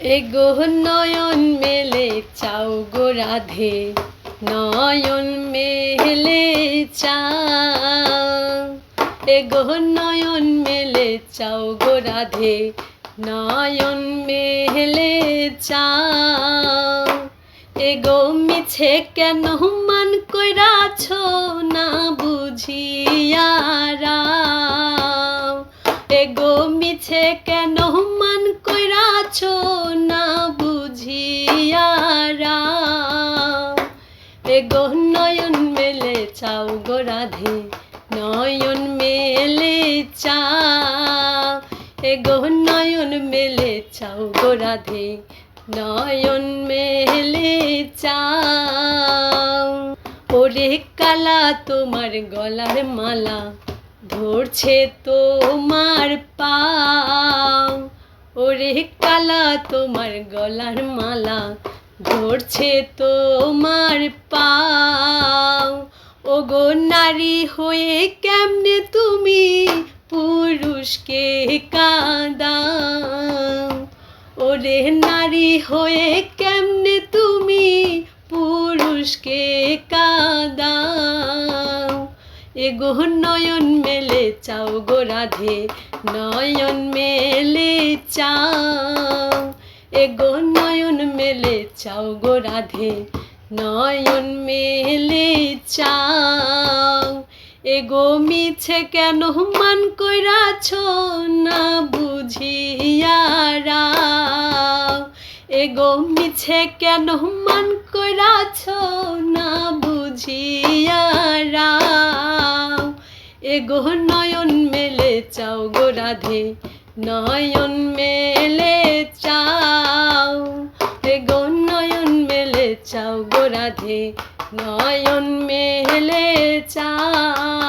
এগো নয়ন মেলে, চাও গো রাধে। নয়ন মেলে, চাও। এগো নয়ন মেলে, চাও গো রাধে। নয়ন মেলে, চাও। এগো মিছে কেন মান কইরাছ? না বুঝিয়ারা মিছে কেন? মান কইরাছ না বুঝিয়ারা এগো নয়ন মেলে চাও গো রাধে, নয়ন মেলে চাও এগো নয়ন মেলে চাও গো রাধে, নয়ন মেলে চাও ওরে কালা তোমার গলার মালা ধরছে তোমার পাও। ওরে কালা, তোমার গলার মালা ধরছে তোমার পাও। ও গো নারী হয়ে কেমনে তুমি পুরুষকে কাঁদাও? ওরে নারী হয়ে কেমনে তুমি পুরুষকে কাঁদাও? এগো নয়ন চাও গো রাধে, নয়ন মেলে চাও। এগো নয়ন মেলে চাও গো রাধে, নয়ন মেলে চাও। এগো মিছে কেন মান কইরাছ না বুঝিয়ারা এগো মিছে কেন মান কইরাছ না বুঝিয়ারা এগো নয়ন মেলে, চাও গো রাধে। নয়ন মেলে, চাও। এগো নয়ন মেলে, চাও গো রাধে। নয়ন মেলে, চাও।